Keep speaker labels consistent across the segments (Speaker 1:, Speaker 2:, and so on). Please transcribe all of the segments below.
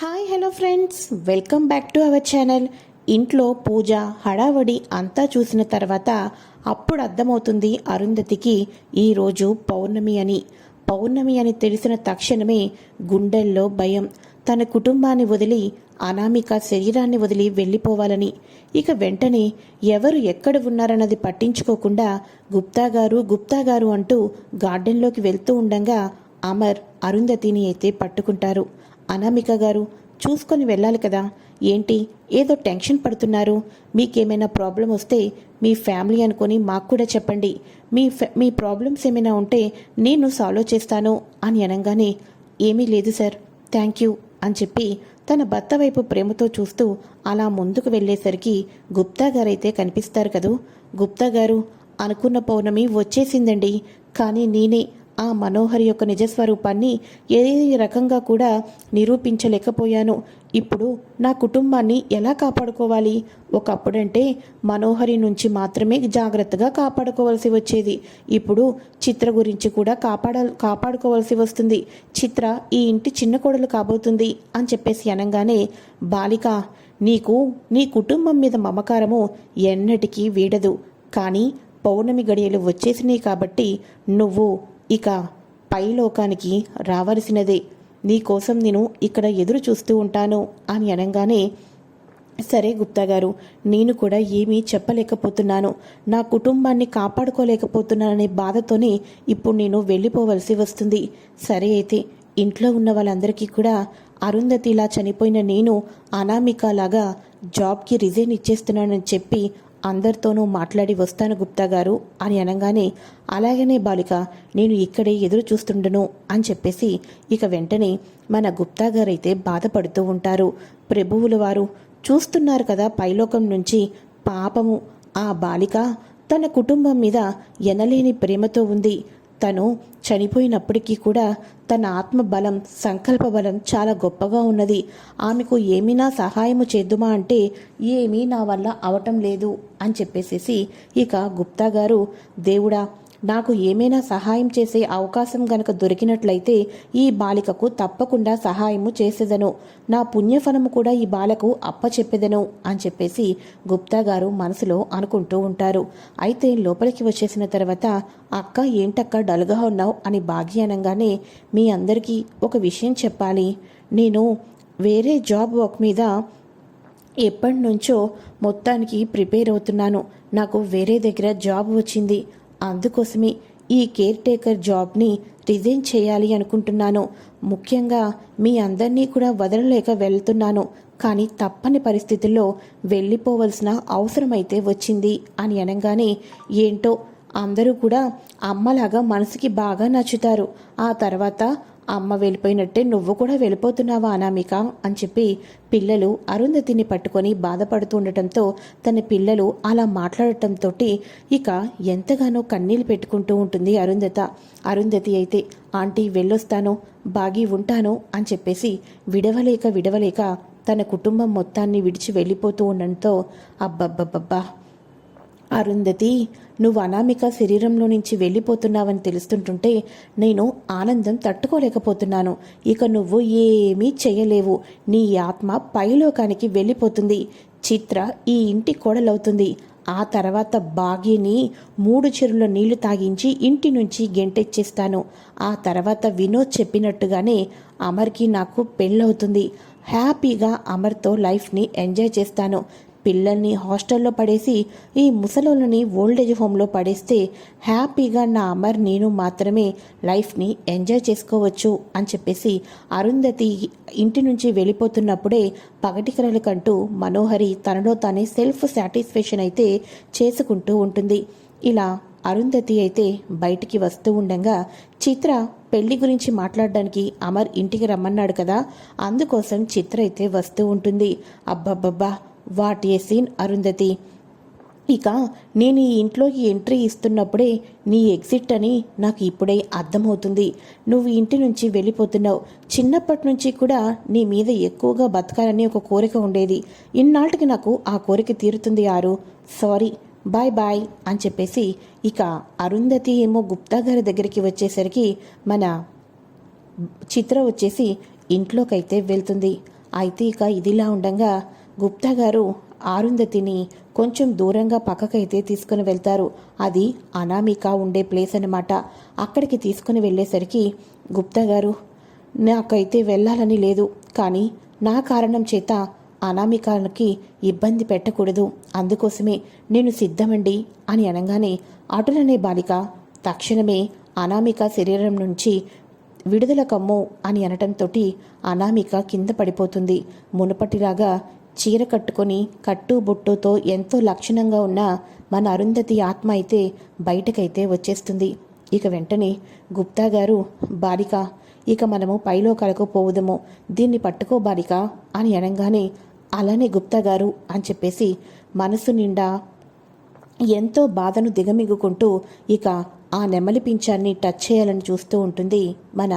Speaker 1: Hi hello friends welcome back to our channel ఇంట్లో పూజ హడావడి అంతా చూసిన తర్వాత అప్పుడు అర్థమవుతుంది అరుంధతికి ఈరోజు పౌర్ణమి అని. పౌర్ణమి అని తెలిసిన తక్షణమే గుండెల్లో భయం. తన కుటుంబాన్ని వదిలి అనామిక శరీరాన్ని వదిలి వెళ్ళిపోవాలని. ఇక వెంటనే ఎవరు ఎక్కడ ఉన్నారన్నది పట్టించుకోకుండా గుప్తా గారు గుప్తా గారు అంటూ గార్డెన్లోకి వెళ్తూ ఉండంగా అమర్ అరుంధతిని అయితే పట్టుకుంటారు. అనామిక గారు చూసుకొని వెళ్ళాలి కదా. ఏంటి? ఏదో టెన్షన్ పడుతున్నారు. మీకేమైనా ప్రాబ్లం వస్తే మీ ఫ్యామిలీ అనుకొని మాకు కూడా చెప్పండి. మీ మీ ప్రాబ్లమ్స్ ఏమైనా ఉంటే నేను సాల్వ్ చేస్తాను అని అనగానే ఏమీ లేదు సార్ థ్యాంక్ యూ అని చెప్పి తన భర్త వైపు ప్రేమతో చూస్తూ అలా ముందుకు వెళ్ళేసరికి గుప్తా గారైతే కనిపిస్తారు కదూ. గుప్తా గారు అనుకున్న పౌర్ణమి వచ్చేసిందండి. కానీ నేనే ఆ మనోహర్ యొక్క నిజస్వరూపాన్ని ఏ రకంగా కూడా నిరూపించలేకపోయాను. ఇప్పుడు నా కుటుంబాన్ని ఎలా కాపాడుకోవాలి? ఒకప్పుడంటే మనోహరి నుంచి మాత్రమే జాగ్రత్తగా కాపాడుకోవాల్సి వచ్చేది. ఇప్పుడు చిత్ర గురించి కూడా కాపాడ కాపాడుకోవాల్సి వస్తుంది. చిత్ర ఈ ఇంటి చిన్న కోడలు కాబోతుంది అని చెప్పేసి అనగానే బాలిక నీకు నీ కుటుంబం మీద మమకారము ఎన్నటికీ వీడదు. కానీ పౌర్ణమి గడియలు వచ్చేసినాయి కాబట్టి నువ్వు ఇక పైలోకానికి రావలసినదే. నీకోసం నేను ఇక్కడ ఎదురు చూస్తూ ఉంటాను అని అనగానే సరే గుప్తా గారు నేను కూడా ఏమీ చెప్పలేకపోతున్నాను. నా కుటుంబాన్ని కాపాడుకోలేకపోతున్నాననే బాధతోనే ఇప్పుడు నేను వెళ్ళిపోవలసి వస్తుంది. సరే అయితే ఇంట్లో ఉన్న వాళ్ళందరికీ కూడా అరుంధతిలా చనిపోయిన నేను అనామికలాగా జాబ్కి రిజైన్ ఇచ్చేస్తున్నానని చెప్పి అందరితోనూ మాట్లాడి వస్తాను గుప్తా గారు అని అనగానే అలాగనే బాలిక నేను ఇక్కడే ఎదురు చూస్తుండను అని చెప్పేసి ఇక వెంటనే మన గుప్తా గారైతే బాధపడుతూ ఉంటారు. ప్రభువుల వారు చూస్తున్నారు కదా పైలోకం నుంచి పాపము. ఆ బాలిక తన కుటుంబం మీద ఎనలేని ప్రేమతో ఉంది. తను చనిపోయినప్పటికీ కూడా తన ఆత్మ బలం సంకల్ప బలం చాలా గొప్పగా ఉన్నది. ఆమెకు ఏమైనా సహాయము చేద్దుమా అంటే ఏమీ నా వల్ల అవటం లేదు అని చెప్పేసేసి ఇక గుప్తా గారు దేవుడా నాకు ఏమైనా సహాయం చేసే అవకాశం గనక దొరికినట్లయితే ఈ బాలికకు తప్పకుండా సహాయము చేసేదను. నా పుణ్యఫలము కూడా ఈ బాలకు అప్పచెప్పేదను అని చెప్పేసి గుప్తా గారు మనసులో అనుకుంటూ ఉంటారు. అయితే లోపలికి వచ్చేసిన తర్వాత అక్క ఏంటక్క డల్గా ఉన్నావు? అని భాగ్య అనగానే మీ అందరికీ ఒక విషయం చెప్పాలి. నేను వేరే జాబ్ వర్క్ మీద ఎప్పటి నుంచో మొత్తానికి ప్రిపేర్ అవుతున్నాను. నాకు వేరే దగ్గర జాబ్ వచ్చింది. అందుకోసమే ఈ కేర్ టేకర్ జాబ్ని రిజైన్ చేయాలి అనుకుంటున్నాను. ముఖ్యంగా మీ అందరినీ కూడా వదలలేక వెళ్తున్నాను. కానీ తప్పని పరిస్థితుల్లో వెళ్ళిపోవలసిన అవసరమైతే వచ్చింది అని అనగానే ఏంటో అందరూ కూడా అమ్మలాగా మనసుకి బాగా నచ్చుతారు. ఆ తర్వాత అమ్మ వెళ్ళిపోయినట్టే నువ్వు కూడా వెళ్ళిపోతున్నావా అనామిక అని చెప్పి పిల్లలు అరుంధతిని పట్టుకొని బాధపడుతుండటంతో తన పిల్లలు అలా మాట్లాడటంతో ఇక ఎంతగానో కన్నీళ్ళు పెట్టుకుంటూ ఉంటుంది అరుంధత. అరుంధతి అయితే ఆంటీ వెళ్ళొస్తాను బాగి ఉంటాను అని చెప్పేసి విడవలేక విడవలేక తన కుటుంబం మొత్తాన్ని విడిచి వెళ్ళిపోతూ ఉండడంతో అబ్బబ్బబ్బబ్బా అరుంధతి నువ్వు అనామిక శరీరంలో నుంచి వెళ్ళిపోతున్నావని తెలుస్తుంటుంటే నేను ఆనందం తట్టుకోలేకపోతున్నాను. ఇక నువ్వు ఏమీ చేయలేవు నీ ఆత్మ పైలోకానికి వెళ్ళిపోతుంది. చిత్ర ఈ ఇంటి కోడలవుతుంది. ఆ తర్వాత బాగిని మూడు చెరువుల నీళ్ళు తాగించి ఇంటి నుంచి గెంటెచ్చేస్తాను. ఆ తర్వాత వినోద్ చెప్పినట్టుగానే అమర్కి నాకు పెళ్ళవుతుంది. హ్యాపీగా అమర్తో లైఫ్ని ఎంజాయ్ చేస్తాను. పిల్లల్ని హాస్టల్లో పడేసి ఈ ముసలోళ్ళని ఓల్డేజ్ హోమ్లో పడేస్తే హ్యాపీగా నా అమర్ నేను మాత్రమే లైఫ్ని ఎంజాయ్ చేసుకోవచ్చు అని చెప్పేసి అరుంధతి ఇంటి నుంచి వెళ్ళిపోతున్నప్పుడే పగటికరలు కంటూ మనోహరి తనలో తానే సెల్ఫ్ సాటిస్ఫాక్షన్ అయితే చేసుకుంటూ ఉంటుంది. ఇలా అరుంధతి అయితే బయటికి వస్తూ ఉండగా చిత్ర పెళ్ళి గురించి మాట్లాడడానికి అమర్ ఇంటికి రమ్మన్నాడు కదా అందుకోసం చిత్ర అయితే వస్తూ ఉంటుంది. అబ్బబ్బబ్బా! What a scene Arundhati. ఇక నేను ఈ ఇంట్లోకి ఎంట్రీ ఇస్తున్నప్పుడే నీ ఎగ్జిట్ అని నాకు ఇప్పుడే అర్థమవుతుంది. నువ్వు ఇంటి నుంచి వెళ్ళిపోతున్నావు. చిన్నప్పటి నుంచి కూడా నీ మీద ఎక్కువగా బతకాలని ఒక కోరిక ఉండేది. ఇన్నాళ్ళకి నాకు ఆ కోరిక తీరుతుంది ఆరు. సారీ బాయ్ బాయ్ అని చెప్పేసి ఇక అరుంధతి ఏమో గుప్తా గారి దగ్గరికి వచ్చేసరికి మన చిత్ర వచ్చేసి ఇంట్లోకైతే వెళ్తుంది. అయితే ఇక ఇదిలా ఉండగా గుప్తా గారు ఆరుంధతిని కొంచెం దూరంగా పక్కకైతే తీసుకుని వెళ్తారు. అది అనామిక ఉండే ప్లేస్ అన్నమాట. అక్కడికి తీసుకుని వెళ్ళేసరికి గుప్తా గారు నాకైతే వెళ్ళాలని లేదు. కానీ నా కారణం చేత అనామికాలకి ఇబ్బంది పెట్టకూడదు. అందుకోసమే నేను సిద్ధమండి అని అనగానే అటులనే బాలిక తక్షణమే అనామిక శరీరం నుంచి విడుదల కమ్ము అని అనటంతో అనామిక కింద పడిపోతుంది. మునుపటిలాగా చీర కట్టుకొని కట్టు బొట్టుతో ఎంతో లక్షణంగా ఉన్న మన అరుంధతి ఆత్మ అయితే బయటకైతే వచ్చేస్తుంది. ఇక వెంటనే గుప్తా గారు బాలిక ఇక మనము పైలోకాలకు పోవుదము. దీన్ని పట్టుకో బాలిక అని అనగానే అలానే గుప్తా గారు అని చెప్పేసి మనసు నిండా ఎంతో బాధను దిగమిగుకుంటూ ఇక ఆ నెమలి పింఛాన్ని టచ్ చేయాలని చూస్తూ ఉంటుంది మన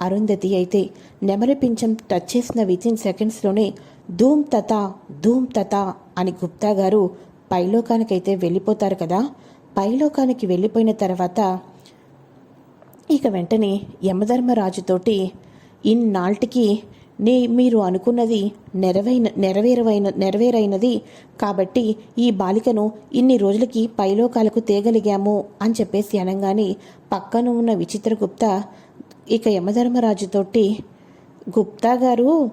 Speaker 1: అరుంధతి అయితే. నెమలి పింఛం టచ్ చేసిన వితిన్ సెకండ్స్లోనే ధూమ్ తత ధూమ్ తత అని గుప్తా గారు పైలోకానికైతే వెళ్ళిపోతారు కదా. పైలోకానికి వెళ్ళిపోయిన తర్వాత ఇక వెంటనే యమధర్మరాజుతోటి ఇన్నాళ్ళకి నే మీరు అనుకున్నది నెరవైన నెరవేరవైన నెరవేరైనది కాబట్టి ఈ బాలికను ఇన్ని రోజులకి పైలోకాలకు తేగలిగాము అని చెప్పేసి అనగానే పక్కన ఉన్న విచిత్రగుప్త ఇక యమధర్మరాజుతోటి గుప్తా గారు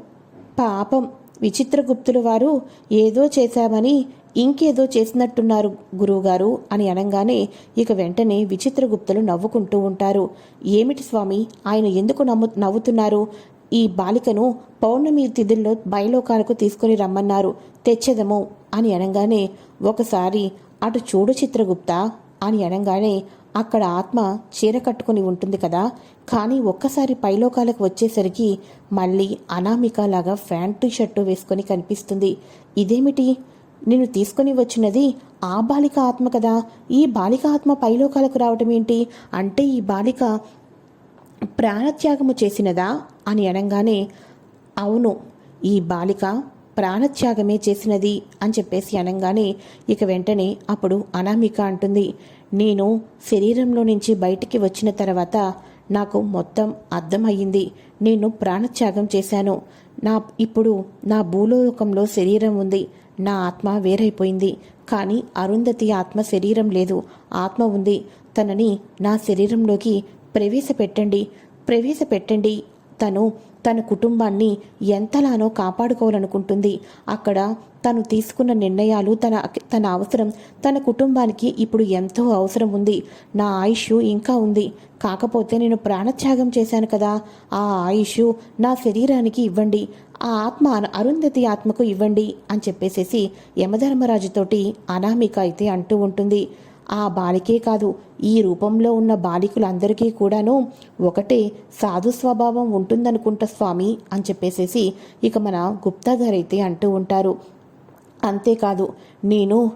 Speaker 1: పాపం విచిత్రగుప్తులు వారు ఏదో చేశామని ఇంకేదో చేసినట్టున్నారు గురువుగారు అని అనగానే ఇక వెంటనే విచిత్రగుప్తులు నవ్వుకుంటూ ఉంటారు. ఏమిటి స్వామి? ఆయన ఎందుకు నమ్ము నవ్వుతున్నారు? ఈ బాలికను పౌర్ణమి తిథుల్లో బయలోకాలకు తీసుకుని రమ్మన్నారు. తెచ్చెదము అని అనగానే ఒకసారి అటు చూడు చిత్రగుప్త అని అనగానే అక్కడ ఆత్మ చీర కట్టుకుని ఉంటుంది కదా. కానీ ఒక్కసారి పైలోకాలకు వచ్చేసరికి మళ్ళీ అనామికలాగా ఫ్యాంటు షర్టు వేసుకొని కనిపిస్తుంది. ఇదేమిటి? నేను తీసుకుని వచ్చినది ఆ బాలిక ఆత్మ కదా. ఈ బాలిక ఆత్మ పైలోకాలకు రావటం ఏంటి? అంటే ఈ బాలిక ప్రాణత్యాగము చేసినదా అని అనగానే అవును ఈ బాలిక ప్రాణత్యాగమే చేసినది అని చెప్పేసి అనగానే ఇక వెంటనే అప్పుడు అనామిక అంటుంది. నేను శరీరంలో నుంచి బయటికి వచ్చిన తర్వాత నాకు మొత్తం అర్థమయ్యింది. నేను ప్రాణత్యాగం చేశాను. నా ఇప్పుడు నా భూలోకంలో శరీరం ఉంది. నా ఆత్మ వేరైపోయింది. కానీ అరుంధతి ఆత్మ శరీరం లేదు. ఆత్మ ఉంది. తనని నా శరీరంలోకి ప్రవేశపెట్టండి. ప్రవేశపెట్టండి. తను తన కుటుంబాన్ని ఎంతలానో కాపాడుకోవాలనుకుంటుంది. అక్కడ తను తీసుకున్న నిర్ణయాలు తన తన అవసరం తన కుటుంబానికి ఇప్పుడు ఎంతో అవసరం ఉంది. నా ఆయుష్ ఇంకా ఉంది. కాకపోతే నేను ప్రాణత్యాగం చేశాను కదా. ఆ ఆయుష్ నా శరీరానికి ఇవ్వండి. ఆ ఆత్మ అరుంధతి ఆత్మకు ఇవ్వండి అని చెప్పేసేసి యమధర్మరాజుతోటి అనామిక అయితే అంటూ ఉంటుంది. ఆ బాలికే కాదు ఈ రూపంలో ఉన్న బాలికలందరికీ కూడాను ఒకటే సాధు స్వభావం ఉంటుందనుకుంటా స్వామి అని చెప్పేసేసి ఇక మన గుప్తా గారైతే అంటూ ఉంటారు. అంతేకాదు నేను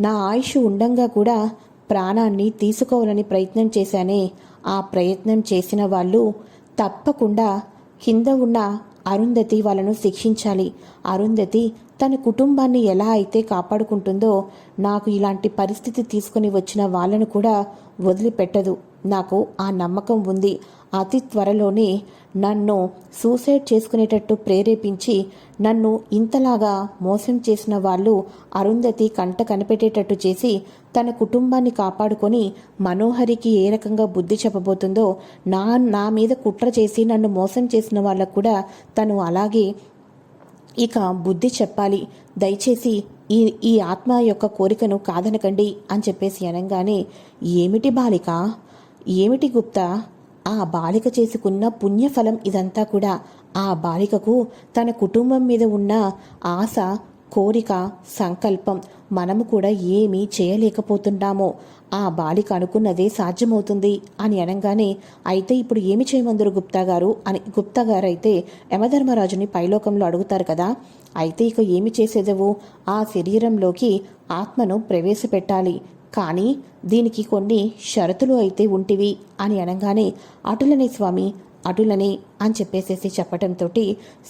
Speaker 1: నా ఆయుష్ ఉండంగా కూడా ప్రాణాన్ని తీసుకోవాలని ప్రయత్నం చేశానే. ఆ ప్రయత్నం చేసిన వాళ్ళు తప్పకుండా కింద ఉన్న అరుంధతి వాళ్ళను శిక్షించాలి. అరుంధతి తన కుటుంబాన్ని ఎలా అయితే కాపాడుకుంటుందో నాకు ఇలాంటి పరిస్థితి తీసుకుని వచ్చిన వాళ్ళను కూడా వదిలిపెట్టదు. నాకు ఆ నమ్మకం ఉంది. అతి త్వరలోనే నన్ను సూసైడ్ చేసుకునేటట్టు ప్రేరేపించి నన్ను ఇంతలాగా మోసం చేసిన వాళ్ళు అరుంధతి కంట కనిపెట్టేటట్టు చేసి తన కుటుంబాన్ని కాపాడుకొని మనోహరికి ఏ రకంగా బుద్ధి చెప్పబోతుందో నా నా మీద కుట్ర చేసి నన్ను మోసం చేసిన వాళ్ళకు కూడా తను అలాగే ఇక బుద్ధి చెప్పాలి. దయచేసి ఈ ఈ ఆత్మ యొక్క కోరికను కాదనకండి అని చెప్పేసి అనగానే ఏమిటి బాలిక? ఏమిటి గుప్తా? ఆ బాలిక చేసుకున్న పుణ్యఫలం ఇదంతా కూడా ఆ బాలికకు తన కుటుంబం మీద ఉన్న ఆశ కోరిక సంకల్పం మనము కూడా ఏమీ చేయలేకపోతున్నామో ఆ బాలిక అనుకున్నదే సాధ్యమవుతుంది అని అనగానే అయితే ఇప్పుడు ఏమి చేయమందరు గుప్తా గారు? అని గుప్తా గారు అయితే యమధర్మరాజుని పైలోకంలో అడుగుతారు కదా. అయితే ఇక ఏమి చేసేదవు? ఆ శరీరంలోకి ఆత్మను ప్రవేశపెట్టాలి. కానీ దీనికి కొన్ని షరతులు అయితే ఉంటివి అని అనగానే అటులనే స్వామి అటులని అని చెప్పేసేసి చెప్పటంతో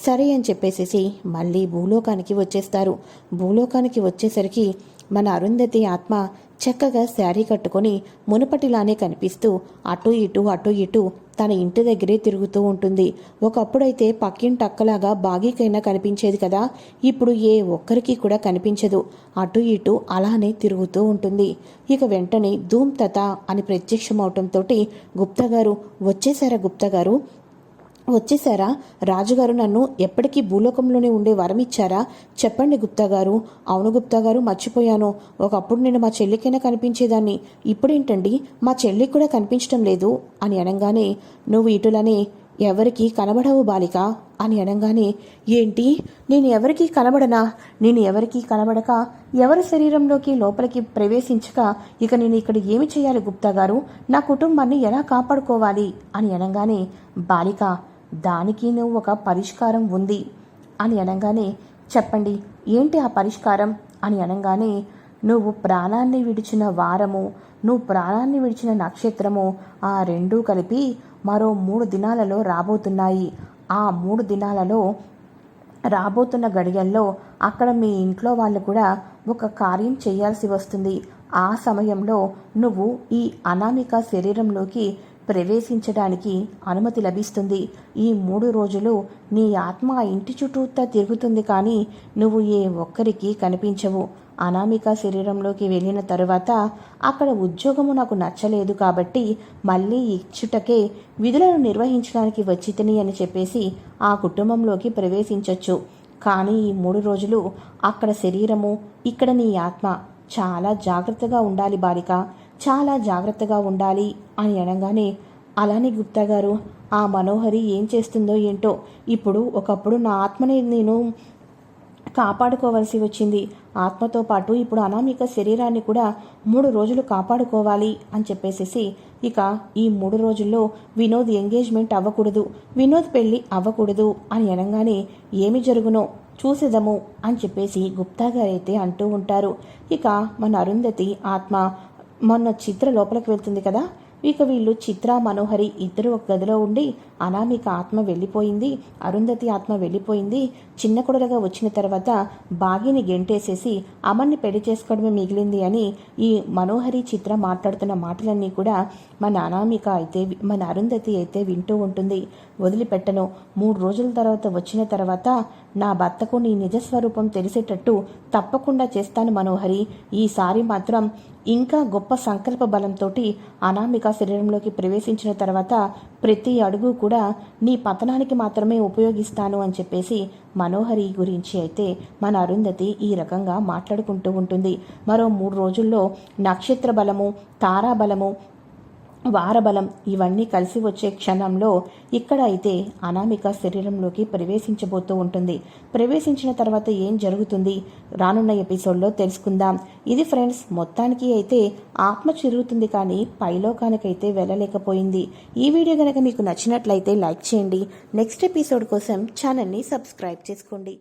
Speaker 1: సరే అని చెప్పేసేసి మళ్ళీ భూలోకానికి వచ్చేస్తారు. భూలోకానికి వచ్చేసరికి మన అరుంధతి ఆత్మ చక్కగా శారీ కట్టుకొని మునుపటిలానే కనిపిస్తూ అటు ఇటు అటు ఇటు తన ఇంటి దగ్గరే తిరుగుతూ ఉంటుంది. ఒకప్పుడైతే పక్కింటి అక్కలాగా బాగీకైనా కనిపించేది కదా ఇప్పుడు ఏ ఒక్కరికి కూడా కనిపించదు. అటు ఇటు అలానే తిరుగుతూ ఉంటుంది. ఇక వెంటనే ధూమ్ తత అని ప్రత్యక్షమవటంతో గుప్తా గారు వచ్చేసారా గుప్తా గారు? వచ్చేసారా రాజుగారు నన్ను ఎప్పటికీ భూలోకంలోనే ఉండే వరం ఇచ్చారా చెప్పండి గుప్తా గారు. అవును గుప్తా గారు మర్చిపోయాను. ఒకప్పుడు నేను మా చెల్లికైనా కనిపించేదాన్ని. ఇప్పుడేంటండి? మా చెల్లికి కూడా కనిపించడం లేదు. అని అనగానే నువ్వు ఇటులనే ఎవరికి కనబడవు బాలిక. అని అనగానే ఏంటి? నేను ఎవరికి కనబడనా? నేను ఎవరికి కనబడక ఎవరి శరీరంలోకి లోపలికి ప్రవేశించక ఇక నేను ఇక్కడ ఏమి చేయాలి గుప్తా గారు? నా కుటుంబాన్ని ఎలా కాపాడుకోవాలి? అని అనగానే బాలిక దానికి నువ్వు ఒక పరిష్కారం ఉంది అని అనగానే చెప్పండి ఏంటి ఆ పరిష్కారం? అని అనగానే నువ్వు ప్రాణాన్ని విడిచిన వారము నువ్వు ప్రాణాన్ని విడిచిన నక్షత్రము ఆ రెండూ కలిపి మరో మూడు దినాలలో రాబోతున్నాయి. ఆ మూడు దినాలలో రాబోతున్న గడియల్లో అక్కడ మీ ఇంట్లో వాళ్ళు కూడా ఒక కార్యం చేయాల్సి వస్తుంది. ఆ సమయంలో నువ్వు ఈ అనామిక శరీరంలోకి ప్రవేశించడానికి అనుమతి లభిస్తుంది. ఈ మూడు రోజులు నీ ఆత్మ ఆ ఇంటి చుట్టూతా తిరుగుతుంది కానీ నువ్వు ఏ ఒక్కరికి కనిపించవు. అనామిక శరీరంలోకి వెళ్ళిన తరువాత అక్కడ ఉద్యోగము నాకు నచ్చలేదు కాబట్టి మళ్ళీ ఇచ్చుటకే విధులను నిర్వహించడానికి వచ్చితిని అని చెప్పేసి ఆ కుటుంబంలోకి ప్రవేశించవచ్చు కానీ ఈ మూడు రోజులు అక్కడ శరీరము ఇక్కడ నీ ఆత్మ. చాలా జాగ్రత్తగా ఉండాలి బాలిక. చాలా జాగ్రత్తగా ఉండాలి అని అనగానే అలానే గుప్తా గారు ఆ మనోహరి ఏం చేస్తుందో ఏంటో ఇప్పుడు ఒకప్పుడు నా ఆత్మని నేను కాపాడుకోవాల్సి వచ్చింది. ఆత్మతో పాటు ఇప్పుడు అనామిక శరీరాన్ని కూడా మూడు రోజులు కాపాడుకోవాలి అని చెప్పేసేసి ఇక ఈ మూడు రోజుల్లో వినోద్ ఎంగేజ్మెంట్ అవ్వకూడదు వినోద్ పెళ్ళి అవ్వకూడదు అని అనగానే ఏమి జరుగునో చూసేదము అని చెప్పేసి గుప్తా గారైతే అంటూ ఉంటారు. ఇక మన అరుంధతి ఆత్మ మొన్న చిత్ర లోపలికి వెళ్తుంది కదా. ఇక వీళ్ళు చిత్ర మనోహరి ఇద్దరు ఒక గదిలో ఉండి అనామిక ఆత్మ వెళ్ళిపోయింది అరుంధతి ఆత్మ వెళ్ళిపోయింది. చిన్న కొడలుగా వచ్చిన తర్వాత బాగిని గెంటేసేసి అమన్ని పెళ్ళి చేసుకోవడమే మిగిలింది అని ఈ మనోహరి చిత్ర మాట్లాడుతున్న మాటలన్నీ కూడా మన అనామిక అయితే మన అరుంధతి అయితే వింటూ ఉంటుంది. వదిలిపెట్టను. మూడు రోజుల తర్వాత వచ్చిన తర్వాత నా భర్తకు నీ నిజస్వరూపం తెలిసేటట్టు తప్పకుండా చేస్తాను మనోహరి. ఈసారి మాత్రం ఇంకా గొప్ప సంకల్ప బలంతో అనామిక శరీరంలోకి ప్రవేశించిన తర్వాత ప్రతి అడుగు కూడా నీ పతనానికి మాత్రమే ఉపయోగిస్తాను అని చెప్పేసి మనోహరి గురించి అయితే మన అరుంధతి ఈ రకంగా మాట్లాడుకుంటూ ఉంటుంది. మరో మూడు రోజుల్లో నక్షత్ర బలము తారా బలము వారబలం ఇవన్నీ కలిసి వచ్చే క్షణంలో ఇక్కడ అయితే అనామిక శరీరంలోకి ప్రవేశించబోతూ ఉంటుంది. ప్రవేశించిన తర్వాత ఏం జరుగుతుంది రానున్న ఎపిసోడ్లో తెలుసుకుందాం. ఇది ఫ్రెండ్స్ మొత్తానికి అయితే ఆత్మ చిరుగుతుంది కానీ పైలోకానికైతే వెళ్ళలేకపోయింది. ఈ వీడియో కనుక మీకు నచ్చినట్లయితే లైక్ చేయండి. నెక్స్ట్ ఎపిసోడ్ కోసం ఛానల్ని సబ్స్క్రైబ్ చేసుకోండి.